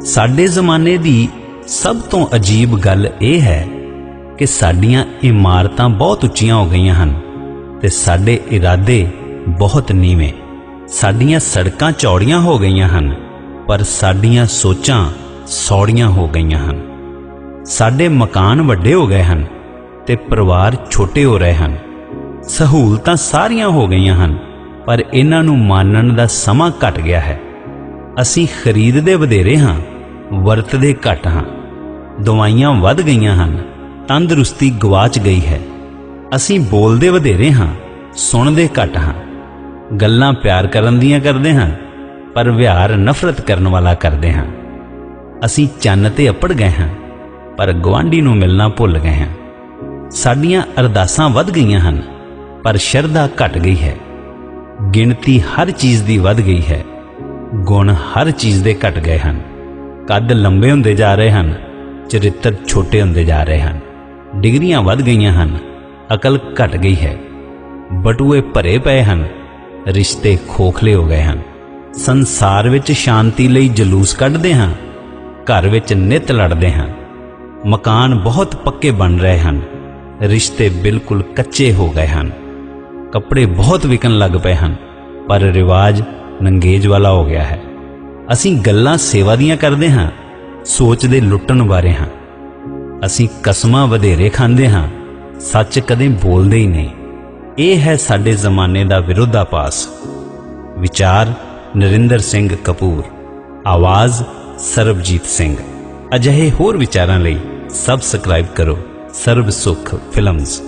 ਸਾਡੇ ਜ਼ਮਾਨੇ ਦੀ ਸਭ ਤੋਂ ਅਜੀਬ ਗੱਲ ਇਹ ਹੈ ਕਿ ਸਾਡੀਆਂ ਇਮਾਰਤਾਂ ਬਹੁਤ ਉੱਚੀਆਂ ਹੋ ਗਈਆਂ ਹਨ ਤੇ ਸਾਡੇ ਇਰਾਦੇ ਬਹੁਤ ਨੀਵੇਂ। ਸਾਡੀਆਂ ਸੜਕਾਂ ਚੌੜੀਆਂ ਹੋ ਗਈਆਂ ਹਨ, ਪਰ ਸਾਡੀਆਂ ਸੋਚਾਂ ਸੌੜੀਆਂ ਹੋ ਗਈਆਂ ਹਨ। ਸਾਡੇ ਮਕਾਨ ਵੱਡੇ ਹੋ ਗਏ ਹਨ ਤੇ ਪਰਿਵਾਰ ਛੋਟੇ ਹੋ ਰਹੇ ਹਨ। ਸਹੂਲਤਾਂ ਸਾਰੀਆਂ ਹੋ ਗਈਆਂ ਹਨ, ਪਰ ਇਹਨਾਂ ਨੂੰ ਮਾਨਣ ਦਾ ਸਮਾਂ ਘਟ ਗਿਆ ਹੈ। ਅਸੀਂ ਖਰੀਦਦੇ ਵਧੇਰੇ ਹਾਂ ਵਰਤਦੇ ਘੱਟ ਹਾਂ। ਦਵਾਈਆਂ ਵੱਧ ਗਈਆਂ ਹਨ, ਤੰਦਰੁਸਤੀ ਗਵਾਚ ਗਈ ਹੈ। ਅਸੀਂ ਬੋਲਦੇ ਵਧੇਰੇ ਹਾਂ, ਸੁਣਦੇ ਘੱਟ ਹਾਂ। ਗੱਲਾਂ ਪਿਆਰ ਕਰਨ ਦੀਆਂ ਕਰਦੇ ਹਾਂ, ਪਰ ਵਿਹਾਰ ਨਫ਼ਰਤ ਕਰਨ ਵਾਲਾ ਕਰਦੇ ਹਾਂ। ਅਸੀਂ ਚੰਨ ਤੇ ਅਪੜ ਗਏ ਹਾਂ, ਪਰ ਗਵਾਂਢੀ ਨੂੰ ਮਿਲਣਾ ਭੁੱਲ ਗਏ ਹਾਂ। ਸਾਡੀਆਂ ਅਰਦਾਸਾਂ ਵੱਧ ਗਈਆਂ ਹਨ, ਪਰ ਸ਼ਰਧਾ ਘਟ ਗਈ ਹੈ। ਗਿਣਤੀ ਹਰ ਚੀਜ਼ ਦੀ ਵੱਧ ਗਈ ਹੈ, ਗੁਣ ਹਰ ਚੀਜ਼ ਦੇ ਘਟ ਗਏ ਹਨ। ਕੱਦ ਲੰਬੇ ਹੁੰਦੇ ਜਾ ਰਹੇ ਹਨ, ਚਰਿੱਤਰ ਛੋਟੇ ਹੁੰਦੇ ਜਾ ਰਹੇ ਹਨ। ਡਿਗਰੀਆਂ ਵੱਧ ਗਈਆਂ ਹਨ, ਅਕਲ ਘਟ ਗਈ ਹੈ। ਬਟੂਏ ਭਰੇ ਪਏ ਹਨ, ਰਿਸ਼ਤੇ ਖੋਖਲੇ ਹੋ ਗਏ ਹਨ। ਸੰਸਾਰ ਵਿੱਚ ਸ਼ਾਂਤੀ ਲਈ ਜਲੂਸ ਕੱਢਦੇ ਹਾਂ, ਘਰ ਵਿੱਚ ਨਿਤ ਲੜਦੇ ਹਾਂ। ਮਕਾਨ ਬਹੁਤ ਪੱਕੇ ਬਣ ਰਹੇ ਹਨ, ਰਿਸ਼ਤੇ ਬਿਲਕੁਲ ਕੱਚੇ ਹੋ ਗਏ ਹਨ। ਕੱਪੜੇ ਬਹੁਤ ਵਿਕਣ ਲੱਗ ਪਏ ਹਨ, ਪਰ ਰਿਵਾਜ ਨੰਗੇਜ ਵਾਲਾ ਹੋ ਗਿਆ ਹੈ। ਅਸੀਂ ਗੱਲਾਂ ਸੇਵਾ ਦੀਆਂ ਕਰਦੇ ਹਾਂ, ਸੋਚ ਦੇ ਲੁੱਟਣ ਬਾਰੇ ਹਾਂ। ਅਸੀਂ ਕਸਮਾਂ ਵਧੇਰੇ ਖਾਂਦੇ ਹਾਂ, ਸੱਚ ਕਦੇ ਬੋਲਦੇ ਹੀ ਨਹੀਂ। ਇਹ ਹੈ ਸਾਡੇ ਜ਼ਮਾਨੇ ਦਾ ਵਿਰੋਧਾਪਾਸ ਵਿਚਾਰ, ਨਰਿੰਦਰ ਸਿੰਘ ਕਪੂਰ। ਆਵਾਜ਼, ਸਰਬਜੀਤ ਸਿੰਘ। ਅਜਿਹੇ ਹੋਰ ਵਿਚਾਰਾਂ ਲਈ ਸਬਸਕ੍ਰਾਈਬ ਕਰੋ ਸਰਬ ਸੁਖ ਫਿਲਮਜ਼।